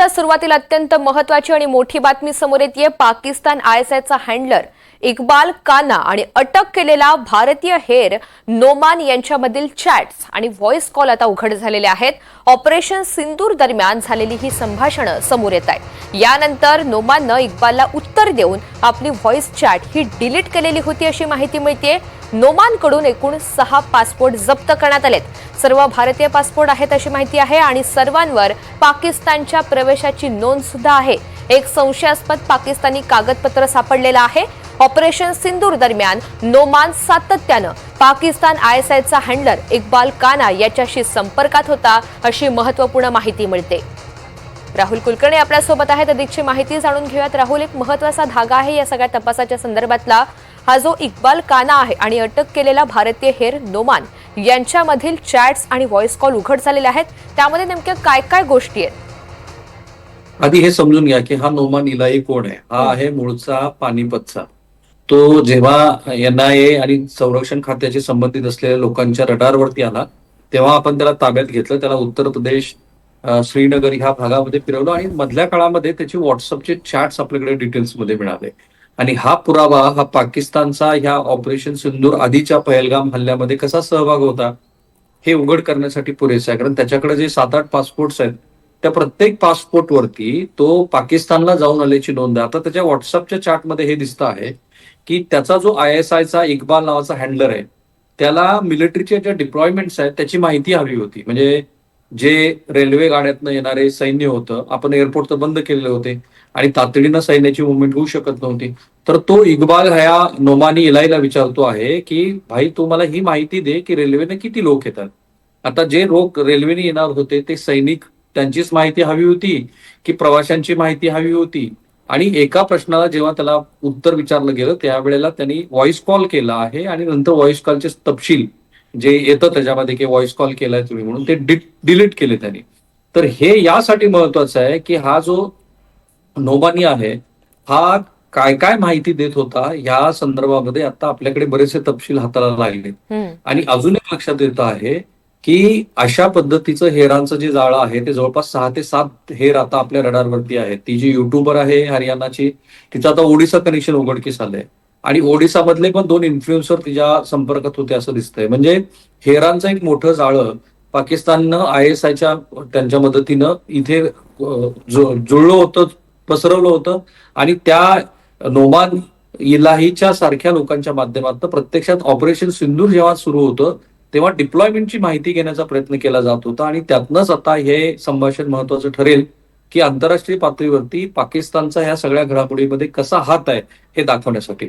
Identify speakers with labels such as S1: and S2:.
S1: बातमीच्या सुरुवातीला अत्यंत महत्वाची आणि मोठी बातमी समोर येते पाकिस्तान आयएसआयचा हँडलर इक्बाल काना आणि अटक केलेला भारतीय हेर नोमान यांच्यामधील चॅट्स आणि व्हॉइस कॉल आता उघड झालेले आहेत. ऑपरेशन सिंदूर दरम्यान झालेली ही संभाषणं समोर येत आहेत. यानंतर नोमाननं इक्बालला उत्तर देऊन आपली व्हॉइस चॅट ही डिलीट केलेली होती अशी माहिती मिळते नोमानकडून एकूण सहा पासपोर्ट जप्त करण्यात आलेत. सर्व भारतीय पासपोर्ट आहेत अशी माहिती आहे आणि सर्वांवर पाकिस्तानच्या प्रवेशाची नोंद सुद्धा आहे. एक संशयास्पद पाकिस्तानी कागदपत्र सापडलेलं आहे. ऑपरेशन सिंदूर दरम्यान नोमान सातत्यानं पाकिस्तान आयएसआयचा हँडलर इक्बाल काना याच्याशी संपर्कात होता अशी महत्त्वपूर्ण माहिती मिळते. राहुल कुलकर्णी आपल्यासोबत आहेत. अधिकची माहिती जाणून घेऊयात. राहुल एक महत्त्वाचा धागा आहे या सगळ्या तपासाच्या संदर्भातला. हा जो इक्बाल काना आहे आणि अटक केलेला भारतीय हेर नोमान यांच्यामधील चॅट्स आणि व्हॉइस कॉल उघड झालेले आहेत. त्यामध्ये नेमक्या काय काय गोष्टी आहेत?
S2: आधी हे समजून घ्या की हा नोमान इलाई कोण आहे? हा आहे मूळचा पानिपतचा. तो जेव्हा एनआयए आणि संरक्षण खात्याशी संबंधित असलेल्या लोकांच्या रडारवरती आला तेव्हा आपण त्याला ताब्यात घेतलं. त्याला उत्तर प्रदेश श्रीनगर ह्या भागामध्ये फिरवलं आणि मधल्या काळामध्ये त्याची व्हॉट्सअपचे चॅट्स आपल्याकडे डिटेल्समध्ये मिळाले. आणि हा पुरावा हा पाकिस्तानचा ह्या ऑपरेशन सिंदूर आधीच्या पहलगाम हल्ल्यामध्ये कसा सहभाग होता हे उघड करण्यासाठी पुरेसा आहे. कारण त्याच्याकडे जे सात आठ पासपोर्ट्स आहेत त्या प्रत्येक पासपोर्टवरती तो पाकिस्तानला जाऊन आल्याची नोंद आहे. आता त्याच्या व्हॉट्सअपच्या चार्टमध्ये हे दिसतं आहे की त्याचा जो आय एस आयचा इक्बाल नावाचा हँडलर आहे त्याला मिलिटरीच्या ज्या डिप्लॉयमेंट्स आहेत त्याची माहिती हवी होती. म्हणजे जे रेल्वे गाड्यातनं येणारे सैन्य होतं आपण एअरपोर्ट तर बंद केलेले होते आणि तातडीनं सैन्याची मुवमेंट होऊ शकत नव्हती. तर तो इक्बाल ह्या नोमानी इलाईला विचारतो आहे की भाई तू मला ही माहिती दे की रेल्वेने किती लोक येतात. आता जे लोक रेल्वेने येणार होते ते सैनिक त्यांचीच माहिती हवी होती की प्रवाशांची माहिती हवी होती? आणि एका प्रश्नाला जेव्हा त्याला उत्तर विचारलं गेलं त्यावेळेला त्यांनी व्हॉइस कॉल केला आहे आणि नंतर व्हॉइस कॉलचे तपशील जे येतं त्याच्यामध्ये की व्हॉइस कॉल केलाय तुम्ही म्हणून ते डिलीट केले त्यांनी. तर हे यासाठी महत्वाचं आहे की हा जो नोबानी आहे हा काय काय माहिती देत होता या संदर्भामध्ये आता आपल्याकडे बरेचसे तपशील हाताला लागले
S1: हम्म.
S2: आणि अजून एक लक्षात येत आहे की अशा पद्धतीचं हेरांचं जे जाळं आहे ते जवळपास सहा ते सात हेर आता आपल्या रडारवरती आहेत. ती जी युट्यूबर आहे हरियाणाची तिचं आता ओडिसा कनेक्शन उघडकीस आलंय. आणि ओडिसामधले पण दोन इन्फ्लुएन्सर तिच्या संपर्कात होते असं दिसतंय. म्हणजे हेरांचं एक मोठं जाळं पाकिस्ताननं आय एस आयच्या त्यांच्या मदतीनं इथे जुळलं होतं पसरवलं होतं. आणि त्या नोमान इलाहीच्या सारख्या लोकांच्या माध्यमातून प्रत्यक्षात ऑपरेशन सिंदूर जेव्हा सुरू होतं तेव्हा डिप्लॉयमेंटची माहिती घेण्याचा प्रयत्न केला जात होता. आणि त्यातनंच आता हे संभाषण महत्वाचं ठरेल की आंतरराष्ट्रीय पातळीवरती पाकिस्तानचा ह्या सगळ्या घडामोडीमध्ये कसा हात आहे हे दाखवण्यासाठी.